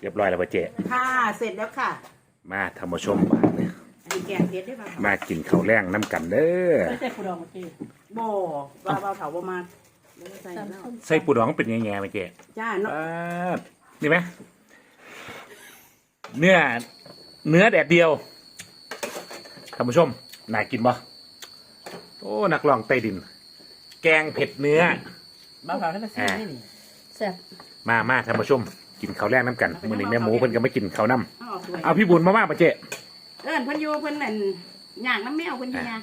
เรียบร้อยแล้วป่ะเจ๊ค่ะเสร็จแล้วค่ะมาธรรมชมบ้านเนี่ยอันนี้แกงเผ็ดได้ป่ะคะมากินข้าวแรงน้ำกันเด้อไม่ใช่ผู้ดองเจ๊บ่ปลาเบาเถาประมาณไม่ได้ใส่แล้วใส่ปูดองเป็นแง่ๆไหมเจ๊จ้าเนาะอ่านี่ไหมเนื้อเนื้อแดดเดียวท่านผู้ชมน่ากินบ่โอ้นักร้องใต้ดิน แกงเผ็ดเนื้อ บ้าเผาให้มาซื้อนี่นี่แซ่บมามาท่านผู้ชม กินข้าวแรงน้ำกันมื้อนี้แม่หมูเพิ่นก็ไม่กินข้าวน้เอาออกด้วยำเอาพี่บุญมามาป่ะเจ๊เอิ้นเพิ่นอยู่เพิ่นนั่นย่างน้ำแมวเพิ่นเนี่ย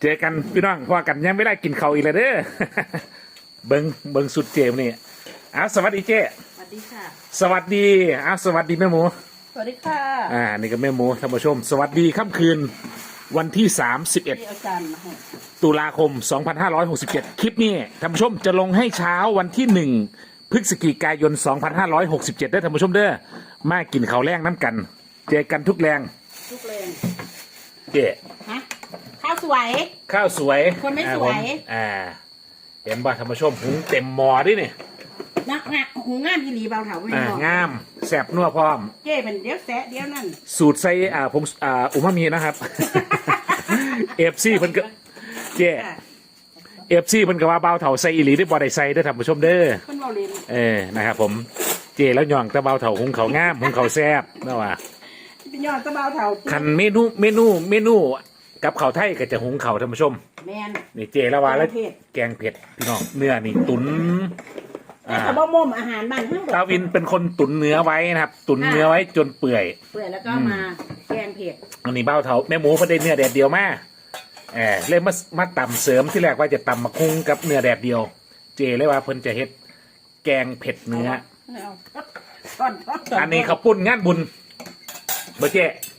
เจอกันพี่น้องพอกันยังไม่ได้กินข้าวอีกเลยเด้อเบิงเบิงสุดเจมนี่อ้าวสวัสดีเจสวัสดีค่ะ สวัสดีอ้าวสวัสดีแม่หมู สวัสดีค่ะ อ่า นี่ก็แม่หมูท่านผู้ชม สวัสดีค่ำคืนวันที่ที่อาจารย์มาให้31 ตุลาคม 2567 คลิปนี้ท่านผู้ชมจะลงให้เช้าวันที่ 1 พฤศจิกายน 2567ได้อท่านผู้ชมเด้อมากินข้าวแรงน้ำกัน เจอกันทุกแรงทุกแรงเจฮะข้าวสวย ข้าวสวยคนไม่อ่าสวยผมอ่าเห็นบ่ท่านผู้ชมหุงเต็มหม้อดิเนี่ยนักงะหูงามอีหลีเบาเถาไม่อ่าบอกงามแสบนัวพร้อม เจ้เป็นเดี๋ยวแซะเดี๋ยวนั่นสูตรใส่อ่าผงอ่าอุมามีนะครับ เอฟซีเพิ่นก็เจค่ะ เอฟซีเพิ่นก็ว่าเบาเถาใส่อีหลีได้บ่ได้ใส่เด้อท่านผู้ชมเด้อ เพิ่นเบาเล่นเออ นะครับผม เจแล้วย่องแต่เบาเถาหุงเขาวงามหุงเขาวแซ่บนะว่าเป็นยอดตะเบาเถาคันเมนูเมนูเมนูกับข้าวไทยก็จะหุงเขาวท่านผู้ชม แมนนี่เจแล้วว่าแล้วเผ็ด แกงเผ็ดพี่น้องเนื้อนี่ตุ๋นแต่อ่าถ้าบ่ม่มอาหารบ้านทั้งหมดตาวินเป็นคนตุ๋นเนื้อไว้นะครับ ตุ๋นเนื้อไว้จนเปื่อย เปื่อยแล้วก็มาแกงเผ็ดอันนี้เบ้าเถาแม่หมูเพิ่นได้เนื้อแดดเดียวมา เออเลยมามาตำเสริมที่แรกว่าจะตำมะคุ้งกับเนื้อแดดเดียว เจเลยว่าเพิ่นจะเฮ็ดแกงเผ็ดเนื้อไม่เอาก่อนก่อนอันนี้เขาวปุ้นงานบุญเบอร์เจ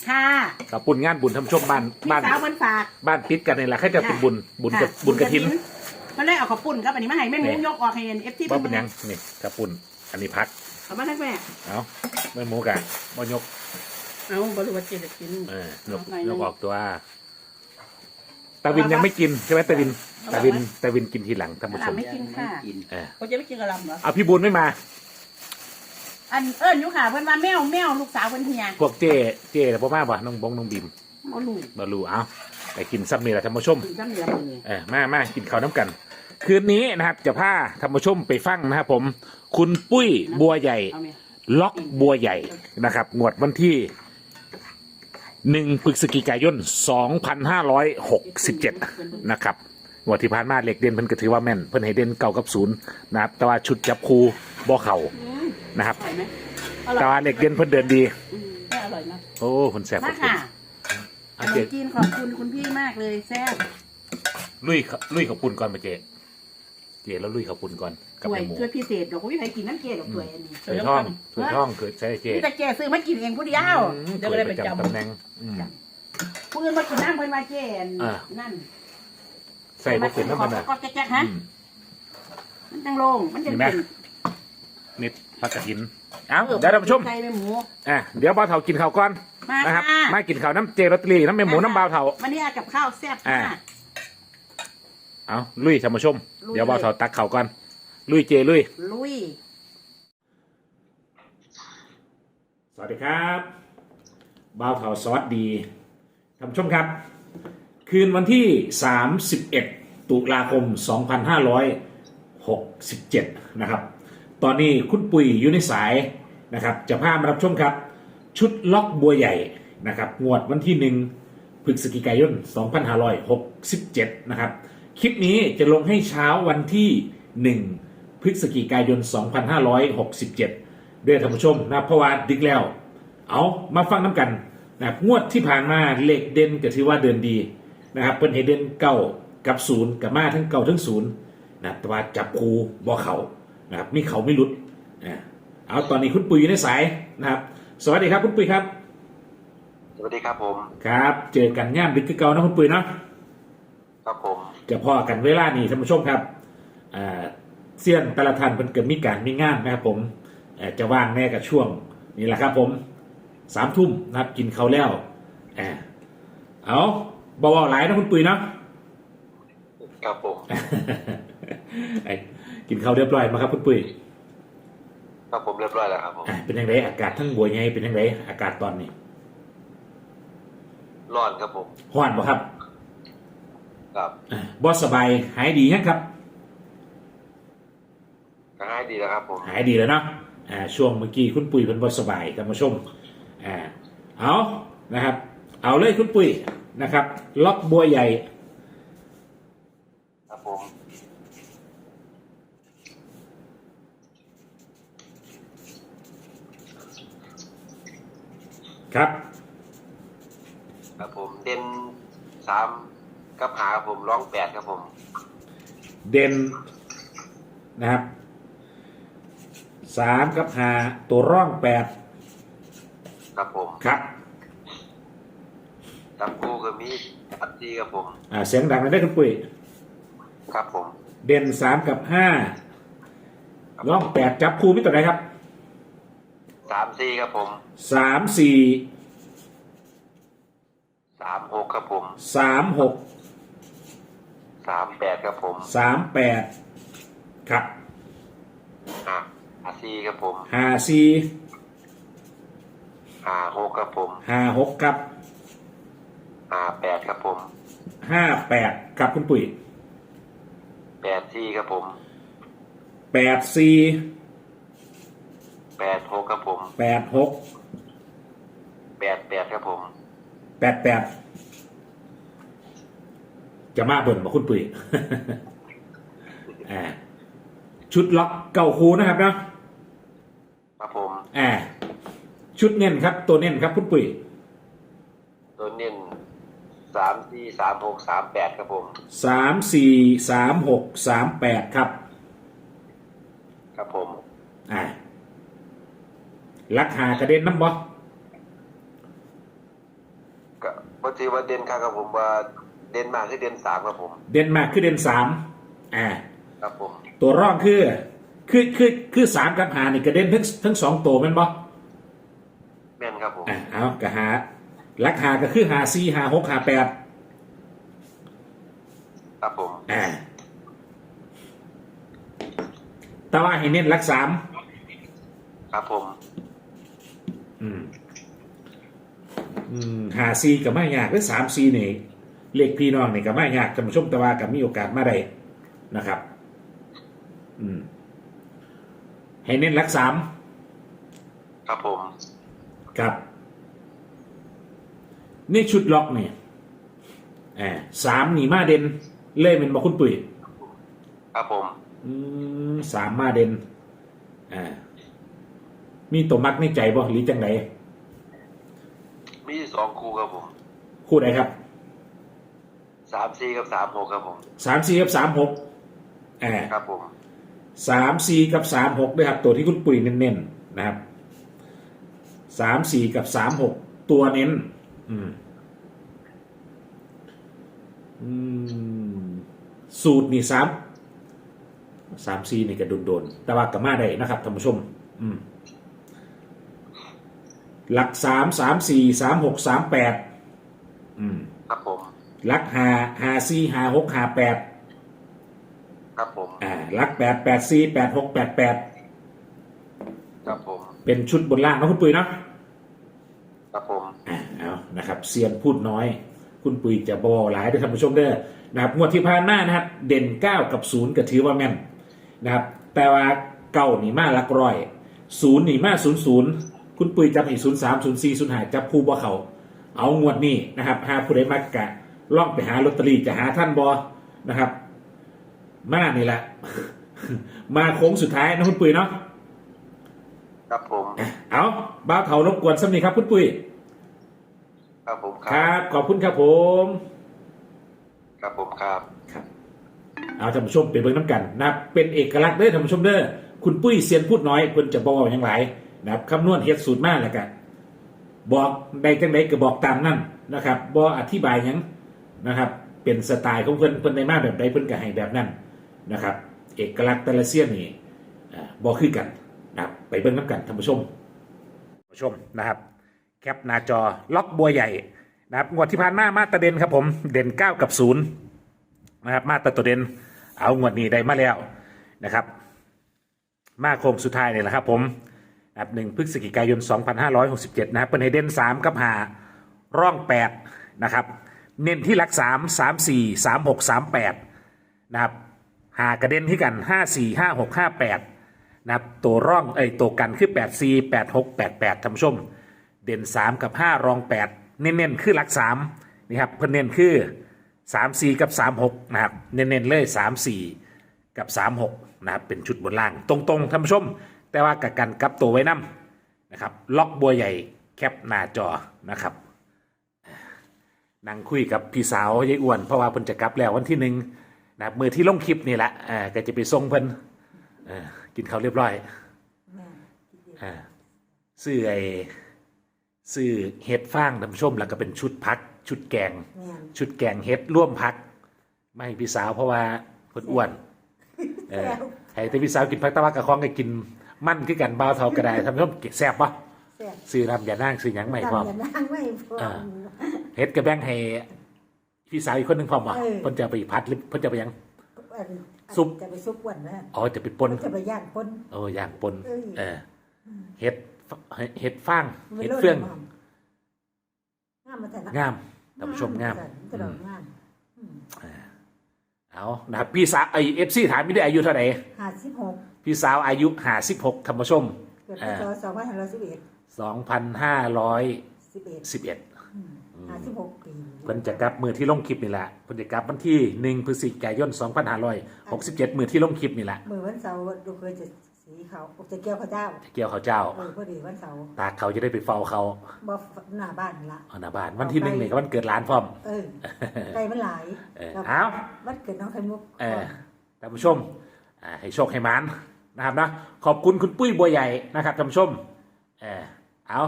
ค่ะเขาวปุ้นงานบุญทำชมบ้านพี่บ้านสาวเพิ่นฝาก บ้านติดกันนี่แหละแค่จะเป็นบุญบุญกับค่ะบุญกระถิน มันได้เอาข้าวปุ้นครับอันนี้มาให้แม่หมูเนี่ยยกออกให้เอฟทีว่าเป็นหยังนี่กระปุ้นอันนี้พัก เอามาทั้งแม่ เอาแม่หมูกะบ่ยกเอาบริวารเจ๊จะกิน เออยกเอาหน่อยยหนึ่กงออกตัว ตาวินยังไม่กินใช่ไหมตาวินตาวินตาวินกินทีหลังท่านผู้ชอะมไม่กินค่ะเออเขาจะไม่กินกระหลำเหรอเอาพี่บุญไม่มา อันเอิญอยู่ค่ะเพิ่นว่าแมวแมวลูกสาวเพิ่นเฮียพวกเจ้เจ้แต่พ่อมาบ่น้องบงน้องบิมบ่รู้บาลูเอาไปกินซัมนี่แหละท่านผู้ชมถึงจะเหลือมือเออมามากินข้าวน้ำกัน คืนนี้นะครับจะพาท่านผู้ชมไปฟังนะครับผม คุณปุ้ยบัวใหญ่เอาแม่ล็อกบัวใหญ่นะครับงวดวันที่ หนึ่งพฤศจิกายน2567 นะครับงวดที่ผ่านมาเหล็กเด่นเพิ่นก็ถือว่าแม่น เพิ่นให้เด่นเก่ากับศูนย์นะครับ แต่ว่าชุดจับคูบ่เข่านะครับ อร่อยไหมอร่แต่อยว่าเหล็กเด่นเพิ่นเดินดี ไม่อร่อยนะโอ้คนแสบมาขอบคุณค่ะขเอานเจ๊มจีนขอบคุณคุณพี่มากเลยแซ่บลุยเขาลุยเขาวปุ่นก่อนมาเจเจแล้วลุยเขาวปุ่นก่อน กับถ้วยแม่หมูถ้วยพิเศษดอกพี่ใครกินน้ำเกลือดอกถ้วยอันนี้ถ้วยท่องถ้วยท่องคือใช่เจนี่แต่แกซื้อมากินเองผู้เดียวอืมถ้วยประจำ ตำแหน่งอืม ผู้อื่นมากินน้ำเพิ่นมาเจนอ่า นั่นใส่พวกเป็นน้ำมันขอะอก็แจ๊กๆฮะอืม มันจังโลงมันจะเห็นไหม เป็นนิดผักกระถินเอาเดี๋ยวท่านผู้ชมไก่แม่หมูอะเดี๋ยวบ่าวเถากินข้าวก่อนมานะครับค่ะมากินข้าวน้ำเจลอตเตอรี่น้ำแม่หมูน้ำบ่าวเถา วันนี้เอากับข้าวแซ่บอ่า มาก เอาลุยท่านผู้ชมลุย เดี๋ยวบ่าวเถาตักข้าวก่อน ลุ ยเจลุย ลุย สวัสดีครับบ่าวเถาสวัสดีท่านผู้ชมครับ คืนวันที่ 31 ตุลาคม 2567 นะครับ ตอนนี้คุณปุ๋ยอยู่ในสายนะครับ จะพามารับชมครับ ชุดล็อกบัวใหญ่นะครับ งวดวันที่1พฤศจิกายน 2567 นะครับ คลิปนี้จะลงให้เช้าวันที่ 1 พฤศจิกายน 2567 ด้วยท่านผู้ชมนะเพราะว่าดึกแล้ว เอามาฟังน้ำกันนะครับงวดที่ผ่านมาเลขเด่นก็ถือว่าเดินดีนะครับเป็นเฮเด่นเก้ากับศูนย์กับมาทั้งเก้าทั้งศูนย์นะครับแต่ว่าจับคูบ่เขานะครับมีเขาไม่หลุดอ่าเอาตอนนี้คุณปุยอยู่ในสายนะครับ สวัสดีครับคุณปุยครับ สวัสดีครับผม ครับ เจอกันย่ามดึกคือเก่านะคุณปุยเนาะครับผมจะพอกันเวลานี้ท่านผู้ชมครับอ่า เซียนแต่ละท่านเป็นเกิดมีการมีงานนะครับผมเอ่อจะว่างแน่กับช่วงนี่แหละครับผมสามทุ่มนะครับกินข้าวแล้วอ่าเอาเบาๆหลายนะคุณปุ๋ยเนาะครับผมไอ้กินข้าวเรียบร้อยมาครับคุณปุ๋ยคครับผมเรียบร้อยแล้วครับผมอ่าเป็นยังไงอากาศทั้งบัวใหญ่เป็นยังไงอากาศตอนนี้ร้อนครับผมฮ้อนบ่ครับ ครับอ่าบ่สบายหายดียังครับก็ให้ ดีแล้วครับผมหายดีแล้วเนาะอ่าช่วงเมื่อกี้คุณปุ๋ยเป็นบสบายท่านผู้ชมอ่าเอานะครับ เอาเลยคุณปุ๋ยนะครับ ล็อกบัวใหญ่ ครับผมครับครับผมเด่นสามกับหาครับผมร้องแปดครับผม เด่นนะครับ สามกับหาตัวร่องแปดครับผมครับจับคู่ก็มีอัดดีครับผม อ่าเสียงดังเลยได้คุณปุ๋ยครับผม เด่นสามกับห้าร่องแปดจับคู่มิตัวไหนครับสามสี่ครับผมสามสี่สามหกครับผมสามหกสามแปดครับผมสามแปดครับห้า ห้าสี่ครับผมห้าสี่ห้าหกครับผมห้าหกครับห้าแปดครับผมห้าแปดครับคุณปุ๋ยแปดสี่ครับผมแปดสี่แปดหกครับผมแปดหกแปดแปดครับผมแปดแปดจะมาเบิ่นมาคุณปุ๋ย อ่าชุดล็อกเก่าคูนะครับเนาะครับผม อ่า ชุดเน้นครับ ตัวเน้นครับคุณปุ๋ยตัวเน้นสามสี่สามหกสามแปดครับผมสามสี่สามหกสามแปดครับ ครับผม อ่าลักหากระเด็นน้ำบอก็บางทีว่าเด่นครับผมว่าเด่นมากคือเด่นสามครับผม เด่นมากคือเด่นสามอ่า ครับผม ตัวร่องคือ คือคือคือสามกับหานี่กระเด็นทั้งทั้งสองตัวแม่นบอแม่นครับผมอะเอากระหาลักหาก็คือหาสี่หาหกหาแปดครับผมอ่าแต่ว่าให้เน้นลักสามครับผม อืมอืมหาซีกับไม่ยากหรือสามซีนี่เลขพี่น้องนี่กับไม่ยากท่านผู้ชมแต่ว่ากับมีโอกาสมาได้นะครับ อืม ให้เน้นลักสามครับผม ครับ นี่ชุดล็อกเนี่ยอ่าสามหนีมาเด่นเล่เป็นบอกคุณปุ๋ยครับผมอืมสามมาเด่นอ่ามีตัวมักในใจบ่หรือจังไดมีสองคู่ครับผมคู่ใดครับสามสี่กับสามหกครับผมสามสี่กับสามหกอ่าครับผม สามสี่กับสามหกด้วยครับ ตัวที่คุณปุ๋ยเน้นๆนะครับสามสี่กับสามหกตัวเน้นอืมอืมสูตรนี่สามสามสี่นี่ก็โดนๆแต่ว่ากับมาได้นะครับท่านผู้ชม อืม หลักสามสามสี่สามหกสามแปดอืม ครับผมหลักหาหาสี่หาหกหาแปด ครับผม อ่าหลักแปดแปดสี่แปดหกแปดแปดครับผม เป็นชุดบนล่างนะคุณปุ๋ยเนาะครับผม อ่าเอานะครับเซียนพูดน้อย คุณปุ๋ยจะบอหลายด้วยท่านผู้ชมเด้อนะครับงวดที่ผ่านมานะครับ เด่น9กับ0ก็ถือว่าแม่นนะครับ แต่ว่าเก้านี่มาหลักร้อยศูนย์นี่มาศูนย์ศูนย์คุณปุ๋ยจับให้ศูนย์สามศูนย์สี่ศูนย์หาจับคู่บ่เขาเอางวดนี้นะครับหาผู้ใดมักกะล่องไปหาลอตเตอรี่จะหาท่านบอนะครับ มานี่แหละ มาโค้งสุดท้ายนะคุณปุ๋ยเนาะครับผมอะเอาบ้าวเถารบกวนสักนิดครับคุณปุ๋ยครับผมคครัรับบขอบคุณครับผม ครับผมครับครับเอาท่านผู้ชมไปเบิ่งน้ำกันนะครับเป็นเอกลักษณ์เด้อท่านผู้ชมเด้อคุณปุ้ยเซียนพูดน้อยเพิ่นจะบอกอย่างไรนะครับคำนวณเฮ็ดสูตรมากแล้วกันบอกใดจังใดก็บอกตามนั่นนะครับบ่อธิบายหยังนะครับ เป็นสไตล์ของเพิ่นเพิ่นได้มาแบบใดเพิ่นก็ให้แบบนั้น นะครับ เอกลักษณ์แต่ละเซียนนี่อ่าบ่คือกันนะครับไปเบิ่งน้ำกันท่านผู้ชมผู้ชมนะครับ แคปหน้าจอล็อกบัวใหญ่นะครับงวดที่ผ่านมามาตรเด่นครับผมเด่น 9 กับ0นะครับมาตรตัวเด่นเอางวดนี้ได้มาแล้วนะครับ มาโค้งสุดท้ายเนี่ยแหละครับผมนะครับหนึ่งพฤศจิกายน 2567 นะครับเป็นไฮเดน3 กับหาร่อง 8 นะครับ เน้นที่หลัก 3 3 4 3 6 3 8 นะครับ หากระเด็นที่กัน5 4 5 6 5 8นะครับตัวร่องเอ้ตัวกันคือ8 4 8 6 8 8ท่านผู้ชม เด่น3กับ5รอง8เน้นๆคือหลัก3นี่ครับเพิ่นเน้นคือ3 4กับ3 6นะครับเน้นๆเลย3 4กับ3 6นะครับเป็นชุดบนล่างตรงๆท่านผู้ชม แต่ว่ากับกันกับตัวไว้นํนะครับล็อกบัวใหญ่แคปหน้าจอนะครับนั่งคุยกับพี่สาวยายอ้วนเพราะว่าเพิ่นจะกลับแล้ววันที่หนึ่ง นะครับมือที่ลงคลิปนี่แหละอ่าก็จะไปส่งเพิ่นเอ่อกินข้าวเรียบร้อยอ่าซื้อไอ้ซื้อเห็ดฟางท่านผู้ชมแล้วก็เป็นชุดพัก ชุดแกงแม่นชุดแกงเห็ดร่วมพัก ไม่ให้พี่สาวเพราะว่าเพิ่นอ้วนเออให้แต่พี่สาวกินพักตะวันกับของก็กินมั่นคือกันบ่าวเท่าก็ได้ท่านผู้ชมแซ่บปะแซ่บซื้อน้ำยานั่งซื้อหยังใหม่พร้อมตำย่านั่งไม่พร้ออ่ามเฮ็ดกระแบงให้ พี่สาวอีกคนหนึ่งพร้อมบ่เออ เพิ่นจะไปพัดหรือเพิ่นจะไปหยัง อันซุป จะไปซุปอ้วนนะอ๋อจะไปปน มันจะไปย่างปนโอ้ย่างปน เออเออเฮ็ดเฮ็ดฟางมันเฮ็ดโลดเฟืองน้ำงามมาแต่ละงามท่านผู้ชมงามกระดอกงามเอานะครับพี่สาวไอเอฟซีถามไม่ได้อายุเท่าไหร่ห้าสิบหกพี่สาวอายุ56ท่านผู้ชม เกิดพศสองพันห้าร้อยสิบเอ็ด2511สิบเอ็ด ห้าสิบหกปีเพิ่นจะกลับมือที่ลงคลิปนี่แหละเพิ่นจะกลับวันที่1พฤศจิกายน2567มือที่ลงคลิปนี่แหละเมื่อวันเสาร์ดูเคยจะสีเขาวจะเกี่ยวข้าวเจ้าเกี่ยวเขาวเจ้า เออพอดีวันเสาร์ตาเขาจะได้ไปเฝ้าเขาบ่หน้าบ้านละเอาหน้าบ้านวันที่หนึ่งนี่ก็วันเกิดหลานพร้อม เออไก่มันหลายเออแล้วเอาวันเกิดน้องไข่มุกเออท่านผู้ชมอ่าให้โชคให้หมานนะครับนะขอบคุณคุณปุ้ยบัวใหญ่นะครับท่านผู้ชมเออเอา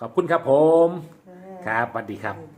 ขอบคุณครับผมเออ ครับสวัสดีครับ